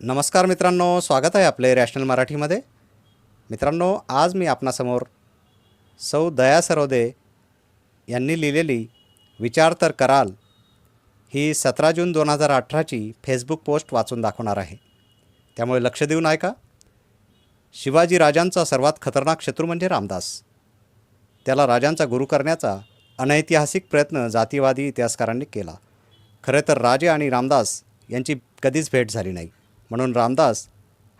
नमस्कार मित्रांनो स्वागत आहे आपले रॅशनल मराठीमध्ये. मित्रांनो आज मी आपणासमोर सौ दया सरोदे यांनी लिहिलेली विचार तर कराल ही सतरा जून दोन हजार अठराची फेसबुक पोस्ट वाचून दाखवणार आहे. त्यामुळे लक्ष देऊन ऐका शिवाजी राजांचा सर्वात खतरनाक शत्रू म्हणजे रामदास. त्याला राजांचा गुरु करण्याचा अनैतिहासिक प्रयत्न जातीवादी इतिहासकारांनी केला. खरे तर राजे आणि रामदास यांची कधीच भेट झाली नाही. म्हणून रामदास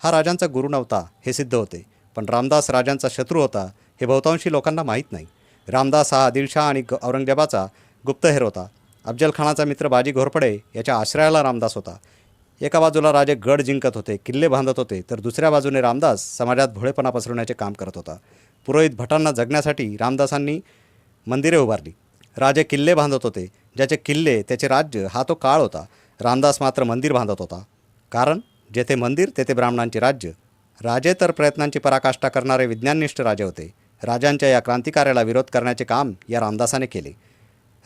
हा राजांचा गुरु नव्हता हे सिद्ध होते. पण रामदास राजांचा शत्रू होता हे बहुतांशी लोकांना माहीत नाही. रामदास हा आदिलशाह आणि औरंगजेबाचा गुप्तहेर होता. अफजलखानाचा मित्र बाजी घोरपडे याच्या आश्रयाला रामदास होता. एका बाजूला राजे गड जिंकत होते किल्ले बांधत होते तर दुसऱ्या बाजूने रामदास समाजात भोळेपणा पसरवण्याचे काम करत होता. पुरोहित भटांना जगण्यासाठी रामदासांनी मंदिरे उभारली. राजे किल्ले बांधत होते ज्याचे किल्ले त्याचे राज्य हा तो काळ होता. रामदास मात्र मंदिर बांधत होता. कारण जेथे मंदिर तेथे ब्राह्मणांचे राज्य. राजे तर प्रयत्नांची पराकाष्ठा करणारे विज्ञाननिष्ठ राजे होते. राजांच्या या क्रांतिकार्याला विरोध करण्याचे काम या रामदासाने केले.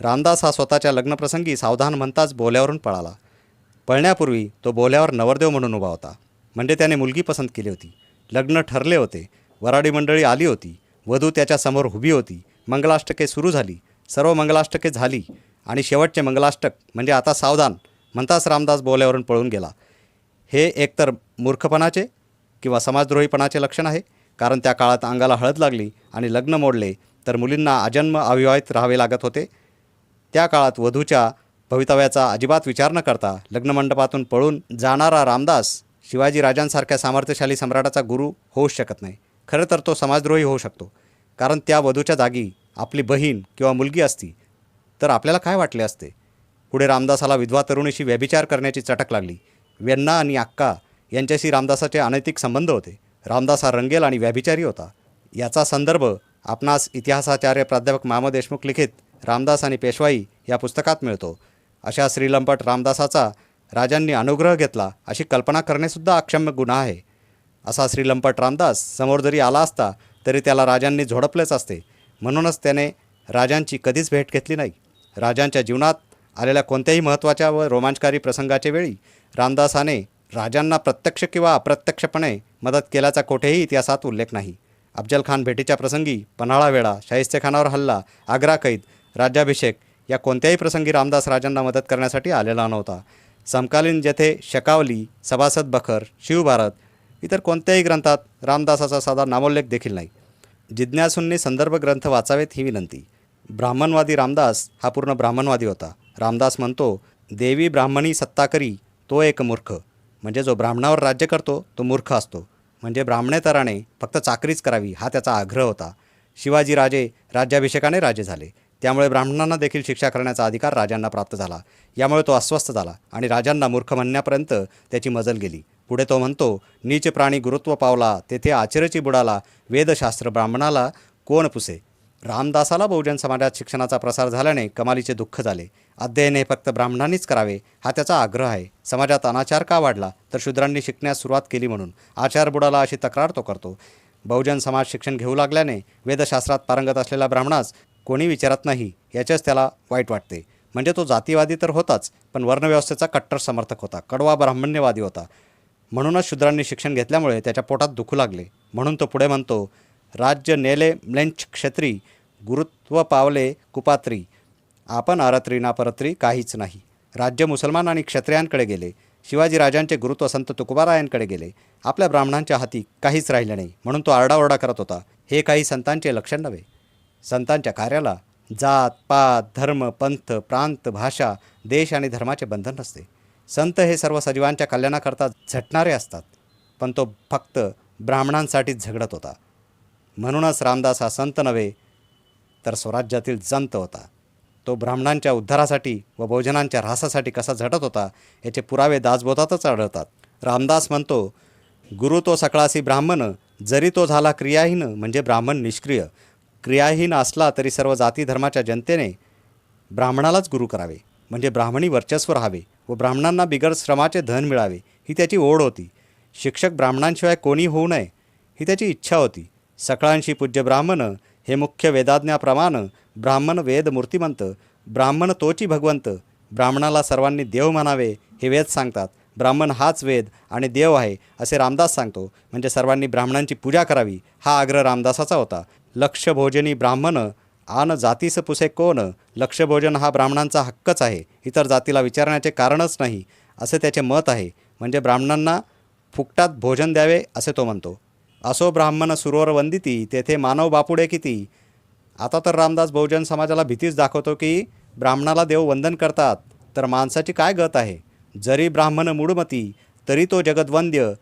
रामदास हा स्वतःच्या लग्नप्रसंगी सावधान म्हणताच बोल्यावरून पळाला. पळण्यापूर्वी तो बोल्यावर नवरदेव म्हणून उभा होता. म्हणजे त्याने मुलगी पसंत केली होती. लग्न ठरले होते. वराडी मंडळी आली होती. वधू त्याच्यासमोर उभी होती. मंगलाष्टके सुरू झाली. सर्व मंगलाष्टके झाली. आणि शेवटचे मंगलाष्टक म्हणजे आता सावधान म्हणताच रामदास बोल्यावरून पळून गेला. हे एकतर मूर्खपणाचे किंवा समाजद्रोहीपणाचे लक्षण आहे कारण त्या काळात अंगाला हळद लागली आणि लग्न मोडले तर मुलींना अजन्म अविवाहित राहावे लागत होते. त्या काळात वधूच्या भवितव्याचा अजिबात विचार न करता लग्नमंडपातून पळून जाणारा रामदास शिवाजी राजांसारख्या सामर्थ्यशाली सम्राटाचा गुरु होऊच शकत नाही. खरं तर तो समाजद्रोही होऊ शकतो. कारण त्या वधूच्या जागी आपली बहीण किंवा मुलगी असती. तर आपल्याला काय वाटले असते? पुढे रामदासाला विधवा तरुणीशी व्यभिचार करण्याची चटक लागली. वेण्णा आणि अक्का यांच्याशी रामदासाचे अनैतिक संबंध होते. रामदास हा रंगेल आणि व्याभिचारी होता. याचा संदर्भ आपणास इतिहासाचार्य प्राध्यापक मामा देशमुख लिखित रामदास आणि पेशवाई या पुस्तकात मिळतो. अशा श्रीलंपट रामदासाचा राजांनी अनुग्रह घेतला अशी कल्पना करणेसुद्धा अक्षम्य गुन्हा आहे. असा श्रीलंपट रामदास समोर जरी आला असता तरी त्याला राजांनी झोडपलेच असते. म्हणूनच त्याने राजांची कधीच भेट घेतली नाही. राजांच्या जीवनात आलेल्या कोणत्याही महत्त्वाच्या व रोमांचकारी प्रसंगाच्या वेळी रामदासाने राजांना प्रत्यक्ष किंवा अप्रत्यक्षपणे मदत केल्याचा कोठेही इतिहासात उल्लेख नाही. अफजल खान भेटीच्या प्रसंगी पन्हाळा वेळा शाहिस्तेखानावर हल्ला आग्रा कैद राज्याभिषेक या कोणत्याही प्रसंगी रामदास राजांना मदत करण्यासाठी आलेला नव्हता. समकालीन जेथे शकावली सभासद बखर शिवभारत इतर कोणत्याही ग्रंथात रामदासाचा साधा नामोल्लेख देखील नाही. जिज्ञासूंनी संदर्भ ग्रंथ वाचावेत ही विनंती. ब्राह्मणवादी रामदास हा पूर्ण ब्राह्मणवादी होता. रामदास म्हणतो देवी ब्राह्मणी सत्ता करी तो एक मूर्ख. म्हणजे जो ब्राह्मणावर राज्य करतो तो मूर्ख असतो. म्हणजे ब्राह्मणेतराने फक्त चाकरीच करावी हा त्याचा आग्रह होता. शिवाजी राजे राज्याभिषेकाने राजे झाले. त्यामुळे ब्राह्मणांना देखील शिक्षा करण्याचा अधिकार राजांना प्राप्त झाला. यामुळे तो अस्वस्थ झाला आणि राजांना मूर्ख म्हणण्यापर्यंत त्याची मजल गेली. पुढे तो म्हणतो नीच प्राणी गुरुत्व पावला तेथे आचरची बुडाला वेदशास्त्र ब्राह्मणाला कोण पुसे? रामदासाला बहुजन समाजात शिक्षणाचा प्रसार झाल्याने कमालीचे दुःख झाले. अध्ययन हे फक्त ब्राह्मणांनीच करावे हा त्याचा आग्रह आहे. समाजात अनाचार का वाढला? तर शूद्रांनी शिकण्यास सुरुवात केली म्हणून. आचार बुडाला अशी तक्रार तो करतो. बहुजन समाज शिक्षण घेऊ लागल्याने वेदशास्त्रात पारंगत असलेला ब्राह्मणास कोणी विचारत नाही याचेच त्याला वाईट वाटते. म्हणजे तो जातीवादी तर होताच पण वर्णव्यवस्थेचा कट्टर समर्थक होता कडवा ब्राह्मण्यवादी होता. म्हणूनच शूद्रांनी शिक्षण घेतल्यामुळे त्याच्या पोटात दुखू लागले. म्हणून तो पुढे म्हणतो राज्य नेले म्लेंच क्षत्री गुरुत्व पावले कुपात्री. आपण आरत्री ना परत्री काहीच नाही. राज्य मुसलमान आणि क्षत्रियांकडे गेले. शिवाजी राजांचे गुरुत्व संत तुकोबारायांकडे गेले. आपल्या ब्राह्मणांच्या हाती काहीच राहिले नाही. म्हणून तो आरडाओरडा करत होता. हे काही संतांचे लक्षण नव्हे. संतांच्या कार्याला जात पात धर्म पंथ प्रांत भाषा देश आणि धर्माचे बंधन नसते. संत हे सर्व सजीवांच्या कल्याणाकरता झटणारे असतात. पण तो फक्त ब्राह्मणांसाठीच झगडत होता. म्हणूनच रामदास हा संत नव्हे तर स्वराज्यातील जंत होता. तो ब्राह्मणांच्या उद्धारासाठी व बहुजनांच्या ऱ्हासासाठी कसा झटत होता याचे पुरावे दासबोधातच आढळतात. रामदास म्हणतो गुरु तो सकळासी ब्राह्मण जरी तो झाला क्रियाहीन म्हणजे ब्राह्मण निष्क्रिय. क्रियाहीन असला तरी सर्व जाती धर्माच्या जनतेने ब्राह्मणालाच गुरु करावे. म्हणजे ब्राह्मणी वर्चस्व राहावे व ब्राह्मणांना बिगर श्रमाचे धन मिळावे ही त्याची ओढ होती. शिक्षक ब्राह्मणांशिवाय कोणी होऊ नये ही त्याची इच्छा होती. सकळांशी पूज्य ब्राह्मण हे मुख्य वेदाज्ञाप्रमाण ब्राह्मण वेद मूर्तिमंत ब्राह्मण तोची भगवंत ब्राह्मणाला सर्वांनी देव म्हणावे हे वेद सांगतात. ब्राह्मण हाच वेद आणि देव आहे असे रामदास सांगतो. म्हणजे सर्वांनी ब्राह्मणांची पूजा करावी हा आग्रह रामदासाचा होता. लक्षभोजनी ब्राह्मण आन जातीस पुसे कोण? लक्षभोजन हा ब्राह्मणांचा हक्कच आहे इतर जातीला विचारण्याचे कारणच नाही असे त्याचे मत आहे. म्हणजे ब्राह्मणांना फुकटात भोजन द्यावे असे तो म्हणतो. असो ब्राह्मण सुरोवर वंदिती तेथे मानव बापुडे किती? आता तर रामदास बहुजन समाजाला भीतीच दाखवतो की ब्राह्मणाला देव वंदन करतात तर माणसाची काय गत आहे? जरी ब्राह्मण मूढमती तरी तो जगदवंद्य.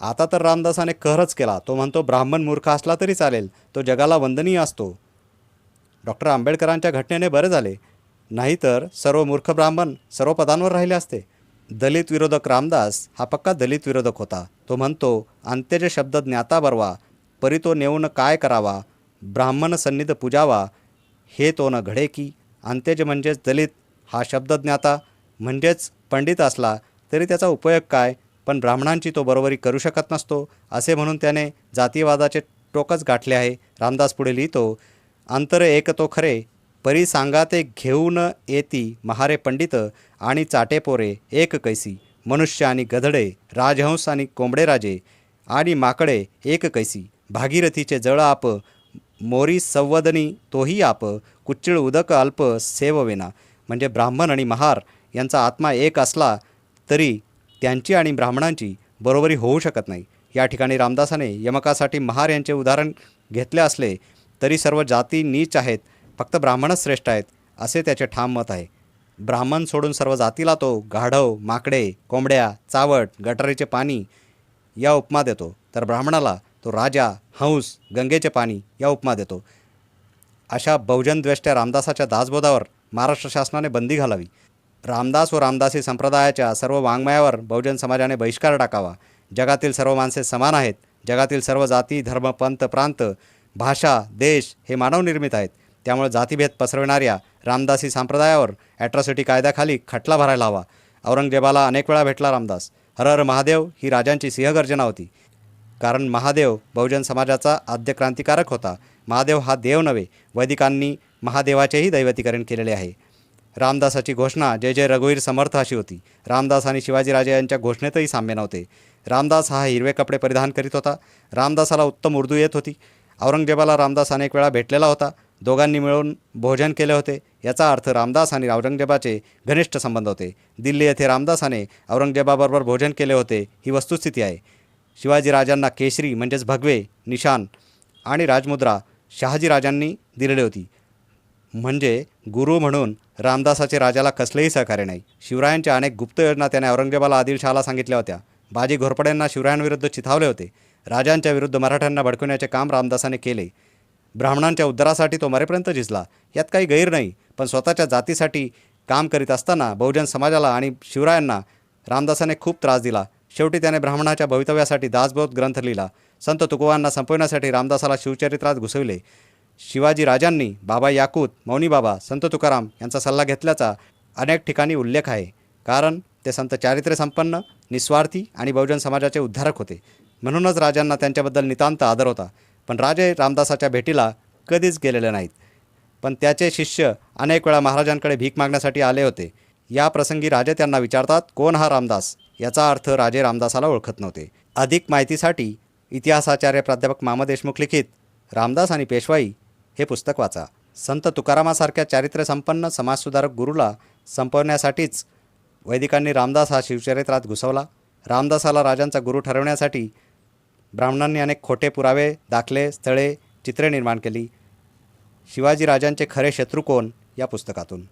आता तर रामदासाने कहरच केला तो म्हणतो ब्राह्मण मूर्ख असला तरी चालेल तो जगाला वंदनीय असतो. डॉक्टर आंबेडकरांच्या घटनेने बरे झाले. नाहीतर सर्व मूर्ख ब्राह्मण सर्व पदांवर राहिले असते. दलित विरोधक रामदास हा पक्का दलित विरोधक होता. तो म्हणतो अंत्यज शब्द ज्ञाता बरवा परी तो नेऊन काय करावा ब्राह्मण सन्निध पूजावा हे तो न घडे की. अंत्यज म्हणजेच दलित हा शब्द ज्ञाता म्हणजेच पंडित असला तरी त्याचा उपयोग काय? पण ब्राह्मणांची तो बरोबरी करू शकत नसतो असे म्हणून त्याने जातीवादाचे टोकच गाठले आहे. रामदास पुढे लिहितो अंतर एक तो खरे परी सांगा ते घेऊन येती महारे पंडित आणि चाटेपोरे एक कैसी मनुष्य आणि गधडे राजहंस आणि कोंबडे राजे आणि माकडे एक कैसी भागीरथीचे जळ आप मोरी संवदनी तोही आप कुच्चिळ उदक अल्प सेववेना म्हणजे ब्राह्मण आणि महार यांचा आत्मा एक असला तरी त्यांची आणि ब्राह्मणांची बरोबरी होऊ शकत नाही. या ठिकाणी रामदासाने यमकासाठी महार यांचे उदाहरण घेतले असले तरी सर्व जाती नीच आहेत. फक्त ब्राह्मणच श्रेष्ठ आहेत असे त्याचे ठाम मत आहे. ब्राह्मण सोडून सर्व जातीला तो गाढव माकडे कोंबड्या चावट गटारीचे पाणी या उपमा देतो. तर ब्राह्मणाला तो राजा हंस गंगेचे पाणी या उपमा देतो. अशा बहुजनद्वेष्ट्या रामदासाच्या दासबोधावर महाराष्ट्र शासनाने बंदी घालावी. रामदास व रामदासी संप्रदायाच्या सर्व वाङ्मयावर बहुजन समाजाने बहिष्कार टाकावा. जगातील सर्व माणसे समान आहेत. जगातील सर्व जाती धर्म पंथ प्रांत भाषा देश हे मानवनिर्मित आहेत. त्यामुळे जातीभेद पसरविणाऱ्या रामदासी संप्रदायावर ॲट्रॉसिटी कायद्याखाली खटला भरायला हवा. औरंगजेबाला अनेक वेळा भेटला रामदास. हर हर महादेव ही राजांची सिंहगर्जना होती. कारण महादेव बहुजन समाजाचा आद्य क्रांतिकारक होता. महादेव हा देव नव्हे वैदिकांनी महादेवाचेही दैवतीकरण केलेले आहे. रामदासाची घोषणा जय जय रघुवीर समर्थ अशी होती. रामदास आणि शिवाजीराजे यांच्या घोषणेतही साम्य नव्हते. रामदास हा हिरवे कपडे परिधान करीत होता. रामदासाला उत्तम उर्दू येत होती. औरंगजेबाला रामदास अनेक वेळा भेटलेला होता. दोघांनी मिळून भोजन केले होते. याचा अर्थ रामदास आणि औरंगजेबाचे घनिष्ठ संबंध होते. दिल्ली येथे रामदासाने औरंगजेबाबरोबर भोजन केले होते ही वस्तुस्थिती आहे. शिवाजी राजांना केशरी म्हणजेच भगवे निशान आणि राजमुद्रा शहाजी राजांनी दिलेली होती. म्हणजे गुरु म्हणून रामदासाचे राजाला कसलेही सहकार्य नाही. शिवरायांच्या अनेक गुप्त योजना त्याने औरंगजेबाला आदिलशहाला सांगितल्या होत्या. बाजी घोरपड्यांना शिवरायांविरुद्ध चिथावले होते. राजांच्या विरुद्ध मराठ्यांना भडकवण्याचे काम रामदासाने केले. ब्राह्मणांच्या उद्धारासाठी तो मरेपर्यंत झिजला यात काही गैर नाही पण स्वतःच्या जातीसाठी काम करीत असताना बहुजन समाजाला आणि शिवरायांना रामदासाने खूप त्रास दिला. शेवटी त्याने ब्राह्मणाच्या भवितव्यासाठी दासबोध ग्रंथ लिहिला. संत तुकोबांना संपवण्यासाठी रामदासाला शिवचरित्रात घुसविले. शिवाजी राजांनी बाबा याकूत मौनी बाबा संत तुकाराम यांचा सल्ला घेतल्याचा अनेक ठिकाणी उल्लेख आहे. कारण ते संत चारित्र्यसंपन्न निस्वार्थी आणि बहुजन समाजाचे उद्धारक होते. म्हणूनच राजांना त्यांच्याबद्दल नितांत आदर होता. पण राजे रामदासाच्या भेटीला कधीच गेलेले नाहीत. पण त्याचे शिष्य अनेक वेळा महाराजांकडे भीक मागण्यासाठी आले होते. या प्रसंगी राजे त्यांना विचारतात कोण हा रामदास? याचा अर्थ राजे रामदासाला ओळखत नव्हते. अधिक माहितीसाठी इतिहासाचार्य प्राध्यापक मामा देशमुख लिखित रामदास आणि पेशवाई हे पुस्तक वाचा. संत तुकारामासारख्या चारित्र्यसंपन्न समाजसुधारक गुरुला संपवण्यासाठीच वैदिकांनी रामदास हा शिवचरित्रात घुसवला. रामदासाला राजांचा गुरु ठरवण्यासाठी ब्राह्मणांनी अनेक खोटे पुरावे दाखले स्थळे चित्रे निर्माण केली. शिवाजी राजांचे खरे शत्रू कोण? या पुस्तकातून.